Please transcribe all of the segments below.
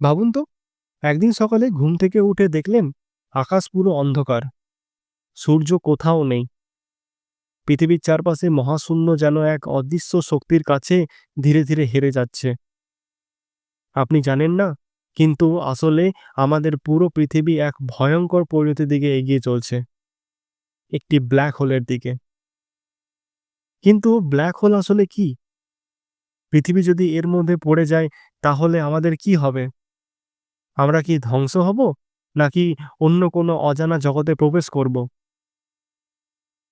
ভাবুন তো, একদিন সকালে ঘুম থেকে উঠে দেখলেন আকাশ পুরো অন্ধকার। সূর্য কোথাও নেই। পৃথিবীর চারপাশে মহাশূন্য যেন এক অদৃশ্য শক্তির কাছে ধীরে ধীরে হেরে যাচ্ছে। আপনি জানেন না, কিন্তু আসলে আমাদের পুরো পৃথিবী এক ভয়ঙ্কর পরিণতির দিকে এগিয়ে চলছে। একটি ব্ল্যাক হোলের দিকে। কিন্তু ব্ল্যাক হোল আসলে কি? পৃথিবী যদি এর মধ্যে পড়ে যায়, তাহলে আমাদের কি হবে? আমরা কি ধ্বংস হব, নাকি অন্য কোনো অজানা জগতে প্রবেশ করব?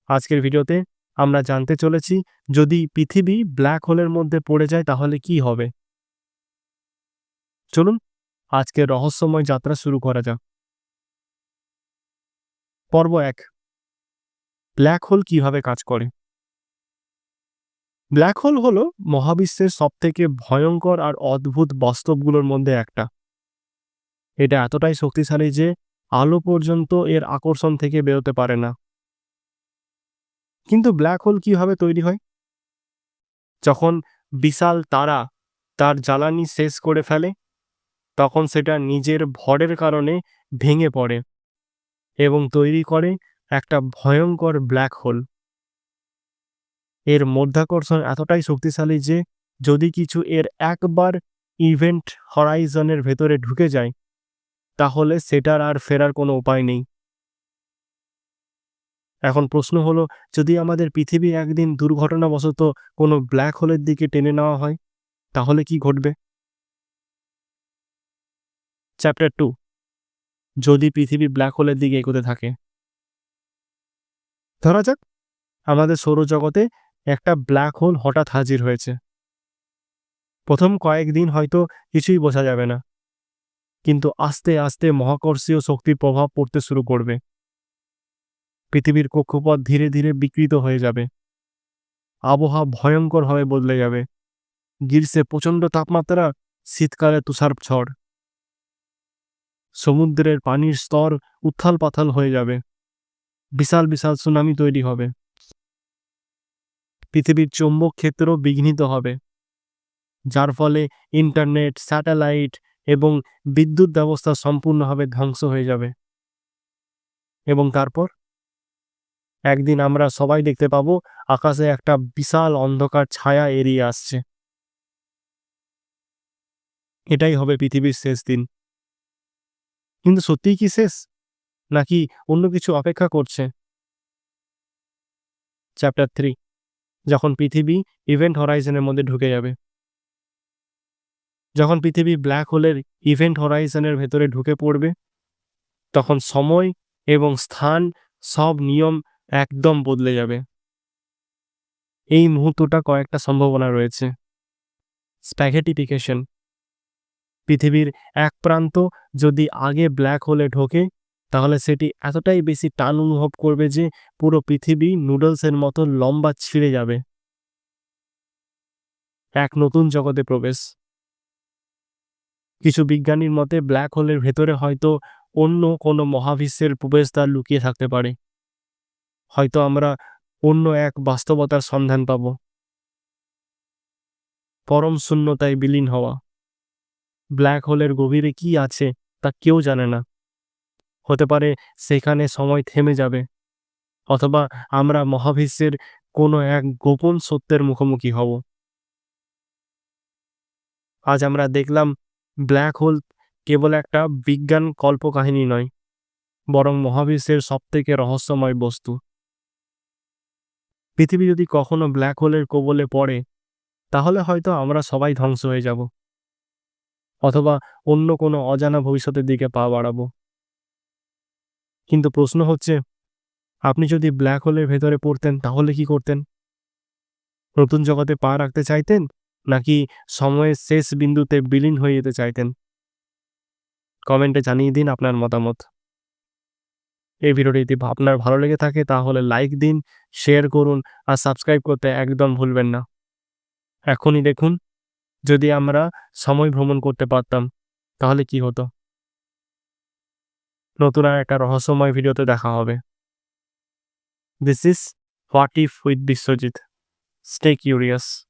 আজকের ভিডিওতে আমরা জানতে চলেছি, যদি পৃথিবী ব্ল্যাক হোলের মধ্যে পড়ে যায় তাহলে কি হবে? চলুন, আজকের রহস্যময় যাত্রা শুরু করা যাক। পর্ব এক, ব্ল্যাক হোল কীভাবে কাজ করে? ব্ল্যাক হোল হলো মহাবিশ্বের সবথেকে ভয়ঙ্কর আর অদ্ভুত বাস্তবগুলোর মধ্যে একটা। এটা এতটাই শক্তিশালী যে আলো পর্যন্ত এর আকর্ষণ থেকে বেরোতে পারে না। কিন্তু ব্ল্যাক হোল কীভাবে তৈরি হয়? যখন বিশাল তারা তার জ্বালানি শেষ করে ফেলে, তখন সেটা নিজের ভরের কারণে ভেঙে পড়ে এবং তৈরি করে একটা ভয়ঙ্কর ব্ল্যাক হোল। এর মধ্যাকর্ষণ এতটাই শক্তিশালী যে যদি কিছু এর একবার ইভেন্ট হরাইজনের ভেতরে ঢুকে যায় তাহলে সেটার আর ফেরার কোনো উপায় নেই। এখন প্রশ্ন হলো, যদি আমাদের পৃথিবী একদিন দুর্ঘটনাবশত কোনো ব্ল্যাক হোলের দিকে টেনে নেওয়া হয়, তাহলে কি ঘটবে? চ্যাপ্টার টু যদি পৃথিবী ব্ল্যাক হোলের দিকে এগোতে থাকে। ধরা যাক, আমাদের সৌরজগতে একটা ব্ল্যাক হোল হঠাৎ হাজির হয়েছে। প্রথম কয়েকদিন হয়তো কিছুই বোঝা যাবে না। কিন্তু আস্তে আস্তে মহাকর্ষীয় শক্তির প্রভাব পড়তে শুরু করবে। পৃথিবীর কক্ষপথ ধীরে ধীরে বিকৃত হয়ে যাবে। আবহাওয়া ভয়ঙ্করভাবে বদলে যাবে। গ্রীষ্মে প্রচণ্ড তাপমাত্রা, শীতকালে তুষার ঝড়। সমুদ্রের পানির স্তর উত্থাল পাথাল হয়ে যাবে। বিশাল বিশাল সুনামি তৈরি হবে। পৃথিবীর চৌম্বক ক্ষেত্র বিঘ্নিত হবে। যার ফলে ইন্টারনেট, স্যাটেলাইট এবং বিদ্যুৎ ব্যবস্থা সম্পূর্ণভাবে ধ্বংস হয়ে যাবে। এবং তারপর? একদিন আমরা সবাই দেখতে পাবো, আকাশে একটা বিশাল অন্ধকার ছায়া এড়িয়ে আসছে। এটাই হবে পৃথিবীর শেষ দিন। কিন্তু সত্যিই কি শেষ? নাকি অন্য কিছু অপেক্ষা করছে? চ্যাপ্টার থ্রি, যখন পৃথিবী ইভেন্ট হরাইজনের মধ্যে ঢুকে যাবে। যখন পৃথিবী ব্ল্যাক হোলের ইভেন্ট হরাইজনের ভেতরে ঢুকে পড়বে, তখন সময় এবং স্থান সব নিয়ম একদম বদলে যাবে। এই মুহূর্তটা কয়েকটা সম্ভাবনা রয়েছে। স্প্যাঘেটিফিকেশন পৃথিবীর এক প্রান্ত যদি আগে ব্ল্যাক হোলে ঢোকে, তাহলে সেটি এতটাই বেশি টান অনুভব করবে যে পুরো পৃথিবী নুডলসের মতো লম্বা ছিঁড়ে যাবে। এক নতুন জগতে প্রবেশ। কিছু বিজ্ঞানীর মতে, ব্ল্যাক হোলের ভেতরে হয়তো অন্য কোনো মহাবিশ্বের প্রবেশদ্বার লুকিয়ে থাকতে পারে। হয়তো আমরা অন্য এক বাস্তবতার সন্ধান পাব। পরম শূন্যতায় বিলীন হওয়া। ব্ল্যাক হোলের গভীরে কি আছে তা কেউ জানে না। হতে পারে সেখানে সময় থেমে যাবে। অথবা আমরা মহাবিশ্বের কোনো এক গোপন সত্যের মুখোমুখি হব। আজ আমরা দেখলাম ব্ল্যাক হোল কেবল একটা বিজ্ঞান কল্পকাহিনী নয়, বরং মহাবিশ্বের সবথেকে রহস্যময় বস্তু। পৃথিবী যদি কখনো ব্ল্যাক হোলের কবলে পড়ে, তাহলে হয়তো আমরা সবাই ধ্বংস হয়ে যাব, অথবা অন্য কোনো অজানা ভবিষ্যতের দিকে পা বাড়াবো। কিন্তু প্রশ্ন হচ্ছে, আপনি যদি ব্ল্যাক হোলের ভেতরে পড়তেন, তাহলে কি করতেন? নতুন জগতে পা রাখতে চাইতেন? নাকি সময়ের শেষ বিন্দুতে বিলীন হয়ে যেতে চাইতেন? কমেন্টে জানিয়ে দিন আপনার মতামত। এই ভিডিওটি যদি আপনার ভালো লেগে থাকে, তাহলে লাইক দিন, শেয়ার করুন আর সাবস্ক্রাইব করতে একদম ভুলবেন না। এখনই দেখুন, যদি আমরা সময় ভ্রমণ করতে পারতাম, তাহলে কি হতো? নতুন আর একটা রহস্যময় ভিডিওতে দেখা হবে। This is what if with Biswajit stay curious